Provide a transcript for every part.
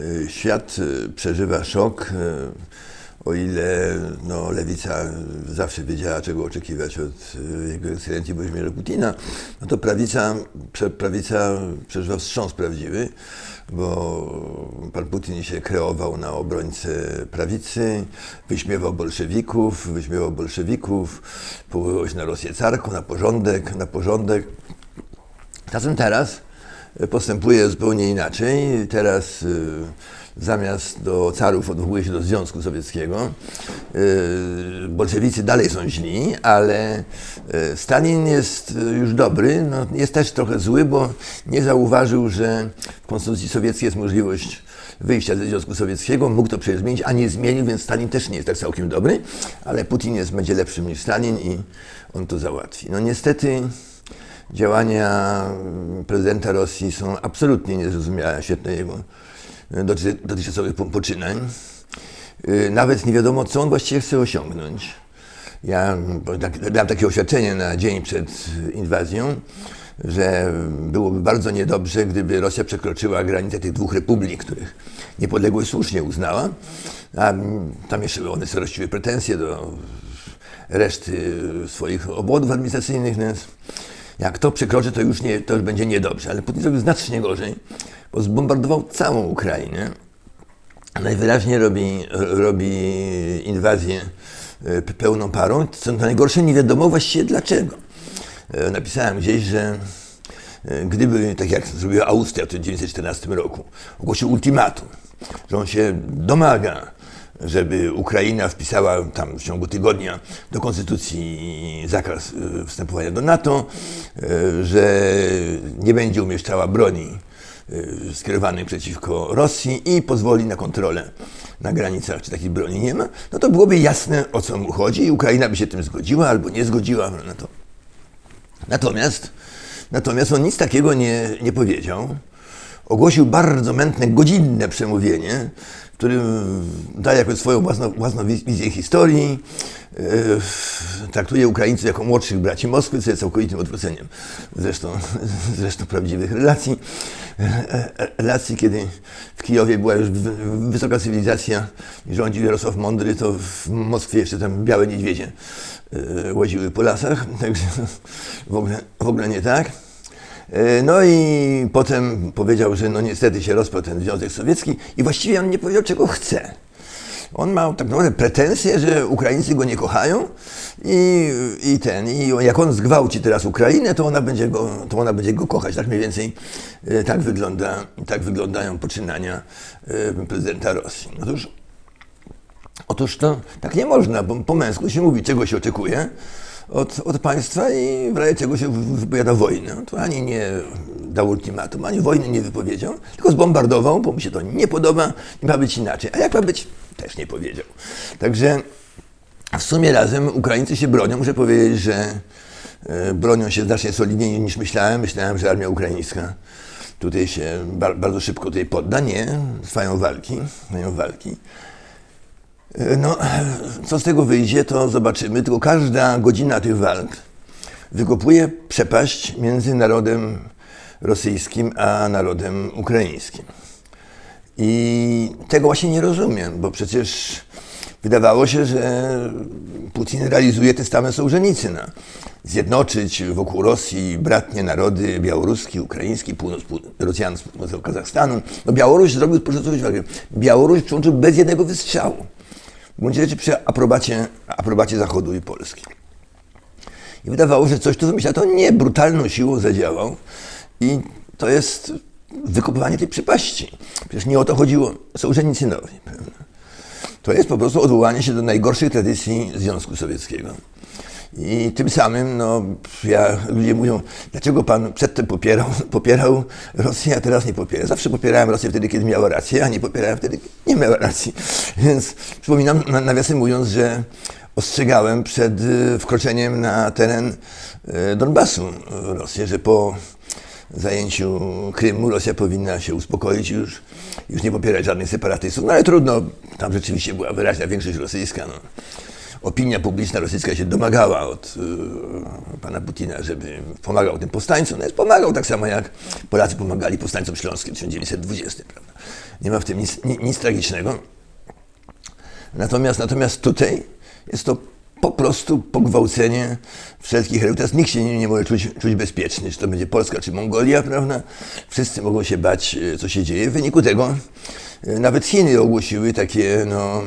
Y, Świat y, przeżywa szok. y, O ile no, lewica zawsze wiedziała, czego oczekiwać od jego ekscelencji Włodzimierza Putina, no to prawica, prawica przeżywa wstrząs prawdziwy, bo pan Putin się kreował na obrońcę prawicy, wyśmiewał bolszewików, wyśmiewał bolszewików, powoływał się na Rosję carką, na porządek, na porządek. Tymczasem teraz postępuje zupełnie inaczej. Teraz y, zamiast do carów odwołuje się do Związku Sowieckiego. Y, Bolszewicy dalej są źli, ale y, Stalin jest już dobry. No, jest też trochę zły, bo nie zauważył, że w Konstytucji Sowieckiej jest możliwość wyjścia ze Związku Sowieckiego. Mógł to przecież zmienić, a nie zmienił, więc Stalin też nie jest tak całkiem dobry, ale Putin jest, będzie lepszym niż Stalin i on to załatwi. No niestety działania prezydenta Rosji są absolutnie niezrozumiałe, świetne jego doty- dotychczasowych po- poczynań. Yy, Nawet nie wiadomo, co on właściwie chce osiągnąć. Ja tak- takie oświadczenie na dzień przed inwazją, że byłoby bardzo niedobrze, gdyby Rosja przekroczyła granicę tych dwóch republik, których niepodległość słusznie uznała. A mm, tam jeszcze one sobie rościły pretensje do reszty swoich obwodów administracyjnych. Więc jak to przekroczy, to już, nie, to już będzie niedobrze. Ale Putin zrobił znacznie gorzej, bo zbombardował całą Ukrainę. Najwyraźniej robi, robi inwazję e, pełną parą. Co najgorsze, nie wiadomo właściwie dlaczego. E, Napisałem gdzieś, że e, gdyby, tak jak zrobiła Austria w 1914 roku, ogłosił ultimatum, że on się domaga, żeby Ukraina wpisała tam w ciągu tygodnia do konstytucji zakaz e, wstępowania do NATO, e, że nie będzie umieszczała broni e, skierowanych przeciwko Rosji i pozwoli na kontrolę na granicach, czy takiej broni nie ma, no to byłoby jasne, o co mu chodzi i Ukraina by się tym zgodziła albo nie zgodziła na to. Natomiast, natomiast on nic takiego nie, nie powiedział. Ogłosił bardzo mętne, godzinne przemówienie, którym daje jakąś swoją własną, własną wiz- wizję historii. e, Traktuje Ukraińców jako młodszych braci Moskwy, co jest całkowitym odwróceniem zresztą, zresztą prawdziwych relacji. E, e, Relacji, kiedy w Kijowie była już wy- wysoka cywilizacja i rządził Jarosław Mądry, to w Moskwie jeszcze tam białe niedźwiedzie łaziły po lasach, także w ogóle, w ogóle nie tak. E, No i potem powiedział, że no niestety się rozpadł ten Związek Sowiecki i właściwie on nie powiedział, czego chce. On ma tak naprawdę pretensje, że Ukraińcy go nie kochają i, i ten, i jak on zgwałci teraz Ukrainę, to ona będzie go, to ona będzie go kochać. Tak mniej więcej e, tak, wygląda, tak wyglądają poczynania e, prezydenta Rosji. Otóż Otóż to tak nie można, bo po męsku się mówi, czego się oczekuje od, od państwa i w razie czego się wy- wypowiada wojnę. To ani nie dał ultimatum, ani wojny nie wypowiedział, tylko zbombardował, bo mu się to nie podoba i ma być inaczej. A jak ma być, też nie powiedział. Także w sumie razem Ukraińcy się bronią. Muszę powiedzieć, że e, bronią się znacznie solidniej niż myślałem. Myślałem, że armia ukraińska tutaj się bar- bardzo szybko tutaj podda. Nie, trwają walki, trwają walki. No, co z tego wyjdzie, to zobaczymy. Tylko każda godzina tych walk wykopuje przepaść między narodem rosyjskim a narodem ukraińskim. I tego właśnie nie rozumiem, bo przecież wydawało się, że Putin realizuje testament Sołżenicyna. Zjednoczyć wokół Rosji bratnie narody białoruski, ukraiński, północ, pół, Rosjan z Kazachstanu. No Białoruś zrobił porządek walkę. Białoruś przyłączył bez jednego wystrzału. W gruncie rzeczy przy aprobacie, aprobacie Zachodu i Polski. I wydawało że coś tu wymyśla, to nie brutalną siłą zadziałał. I to jest wykopywanie tej przypaści. Przecież nie o to chodziło Sołżenicynowi. Prawda? To jest po prostu odwołanie się do najgorszych tradycji Związku Sowieckiego. I tym samym, no, ja, ludzie mówią, dlaczego pan przedtem popierał, popierał Rosję, a teraz nie popiera. Zawsze popierałem Rosję wtedy, kiedy miała rację, a nie popierałem wtedy, kiedy nie miała racji. Więc przypominam, na- nawiasem mówiąc, że ostrzegałem przed y, wkroczeniem na teren y, Donbasu Rosję, że po zajęciu Krymu Rosja powinna się uspokoić już, już nie popierać żadnych separatystów. No ale trudno, tam rzeczywiście była wyraźna większość rosyjska. No. Opinia publiczna rosyjska się domagała od y, pana Putina, żeby pomagał tym powstańcom. No jest pomagał tak samo jak Polacy pomagali powstańcom śląskim w 1920. Prawda? Nie ma w tym nic, nic, tragicznego. Natomiast, natomiast tutaj jest to po prostu pogwałcenie wszelkich reguł. Teraz nikt się nie, nie może czuć, czuć bezpieczny, czy to będzie Polska, czy Mongolia, prawda? Wszyscy mogą się bać, e, co się dzieje. W wyniku tego e, nawet Chiny ogłosiły takie, no,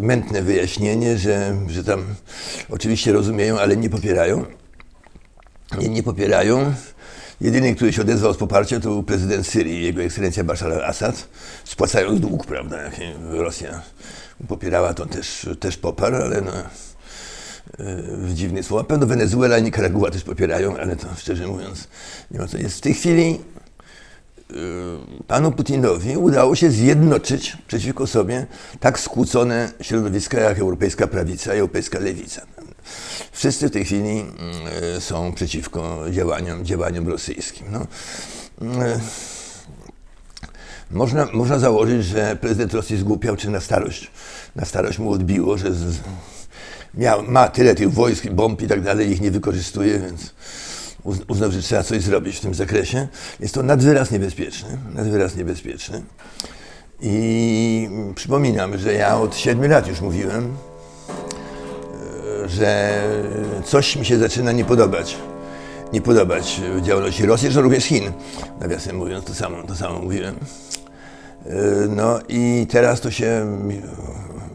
mętne wyjaśnienie, że, że tam oczywiście rozumieją, ale nie popierają. Nie, nie popierają. Jedyny, który się odezwał z poparciem, to był prezydent Syrii, jego ekscelencja Bashar al-Assad, spłacając dług, prawda, jak Rosja popierała, to też, też poparł, ale no, e, w dziwny sposób. Pewno Wenezuela i Nikaragua też popierają, ale to szczerze mówiąc nie ma co jest. W tej chwili panu Putinowi udało się zjednoczyć przeciwko sobie tak skłócone środowiska jak europejska prawica i europejska lewica. Wszyscy w tej chwili e, są przeciwko działaniom, działaniom rosyjskim. No, mm, można, można założyć, że prezydent Rosji zgłupiał, czy na starość, na starość mu odbiło, że z, miał, ma tyle tych wojsk, bomb i tak dalej, ich nie wykorzystuje, więc uznał, że trzeba coś zrobić w tym zakresie. Jest to nadwyraz niebezpieczne, nadwyraz niebezpieczne. I przypominam, że ja od 7 lat już mówiłem, że coś mi się zaczyna nie podobać. Nie podobać w działalności Rosji, że również Chin. Nawiasem mówiąc, to samo, to samo mówiłem. No i teraz to się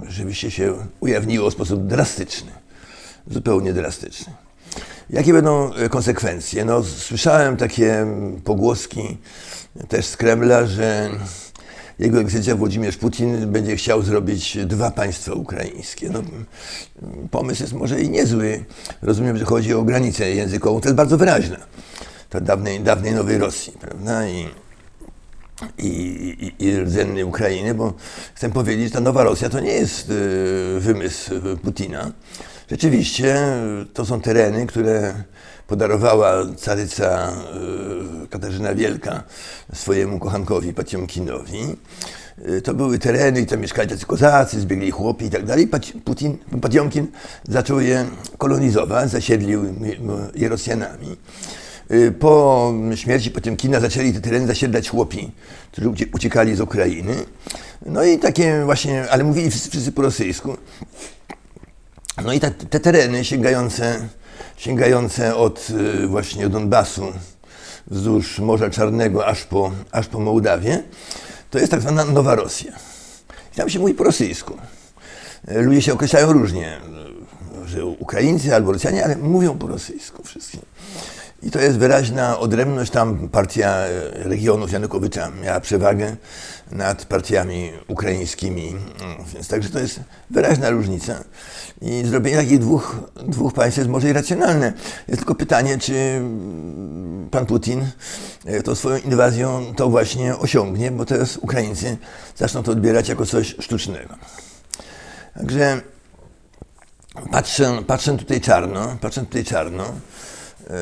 rzeczywiście się ujawniło w sposób drastyczny. Zupełnie drastyczny. Jakie będą konsekwencje? No, słyszałem takie pogłoski też z Kremla, że jego ekscelencja Włodzimierz Putin będzie chciał zrobić dwa państwa ukraińskie. No, pomysł jest może i niezły. Rozumiem, że chodzi o granicę językową. To jest bardzo wyraźne. To dawnej, dawnej Nowej Rosji, prawda? I, i, i, i rdzennej Ukrainy, bo chcę powiedzieć, że ta Nowa Rosja to nie jest y, wymysł Putina. Rzeczywiście to są tereny, które podarowała caryca e, Katarzyna Wielka swojemu kochankowi Patiomkinowi. E, to były tereny, gdzie mieszkali tacy kozacy, zbiegli chłopi i tak dalej. Putin, zaczął je kolonizować, zasiedlił je Rosjanami. E, po śmierci Potiomkina zaczęli te tereny zasiedlać chłopi, którzy uciekali z Ukrainy. No i takie właśnie, ale mówili wszyscy po rosyjsku. No i te, te tereny sięgające sięgające od y, właśnie Donbasu wzdłuż Morza Czarnego aż po, aż po Mołdawię, to jest tak zwana Nowa Rosja. I tam się mówi po rosyjsku. Y, ludzie się określają różnie, że Ukraińcy albo Rosjanie, ale mówią po rosyjsku wszystkim. I to jest wyraźna odrębność. Tam partia regionów Janukowycza miała przewagę nad partiami ukraińskimi. Więc także to jest wyraźna różnica. I zrobienie takich dwóch, dwóch państw jest może irracjonalne. Jest tylko pytanie, czy pan Putin e, to swoją inwazją to właśnie osiągnie, bo teraz Ukraińcy zaczną to odbierać jako coś sztucznego. Także patrzę, patrzę tutaj czarno, patrzę tutaj czarno. E,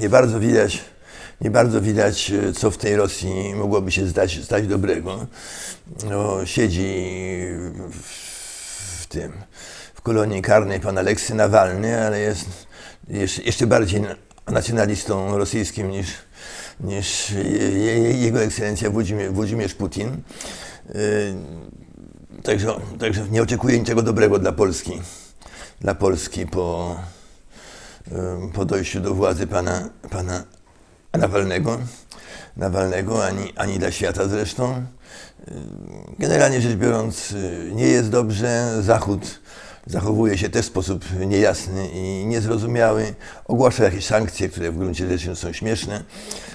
nie bardzo widać nie bardzo widać, e, co w tej Rosji mogłoby się zdać, stać dobrego. No, siedzi w tym, w kolonii karnej pan Aleksy Nawalny, ale jest jeszcze bardziej nacjonalistą rosyjskim niż, niż jego ekscelencja Włodzimierz, Włodzimierz Putin. E, także, także nie oczekuję niczego dobrego dla Polski. Dla Polski po, po dojściu do władzy pana, pana Nawalnego, Nawalnego ani, ani dla świata zresztą. Generalnie rzecz biorąc, nie jest dobrze. Zachód zachowuje się też w sposób niejasny i niezrozumiały. Ogłasza jakieś sankcje, które w gruncie rzeczy są śmieszne.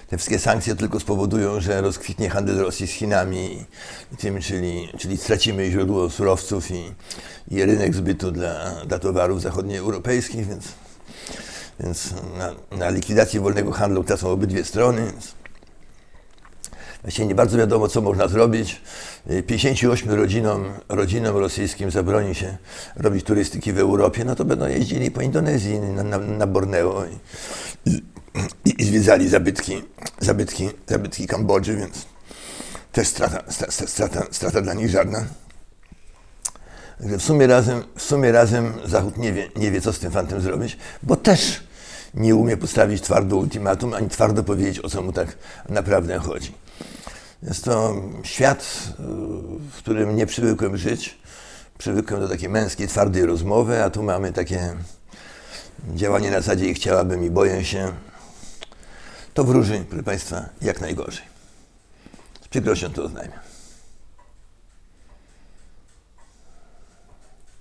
Te wszystkie sankcje tylko spowodują, że rozkwitnie handel Rosji z Chinami i tym, czyli, czyli stracimy źródło surowców i, i rynek zbytu dla, dla towarów zachodnioeuropejskich, więc więc na, na likwidację wolnego handlu tracą obydwie strony. Właściwie nie bardzo wiadomo, co można zrobić. 58 rodzinom, rodzinom rosyjskim zabroni się robić turystyki w Europie, no to będą jeździli po Indonezji, na, na, na Borneo i, i, i, zwiedzali zabytki, zabytki, zabytki Kambodży, więc też strata, strata, strata dla nich żadna. W sumie razem, w sumie razem Zachód nie wie, nie wie, co z tym fantem zrobić, bo też nie umie postawić twardo ultimatum, ani twardo powiedzieć, o co mu tak naprawdę chodzi. Jest to świat, y, w którym nie przywykłem żyć. Przywykłem do takiej męskiej, twardej rozmowy, a tu mamy takie działanie na zasadzie ich chciałabym i boję się. To wróży, proszę Państwa, jak najgorzej. Z przykrością to oznajmiam.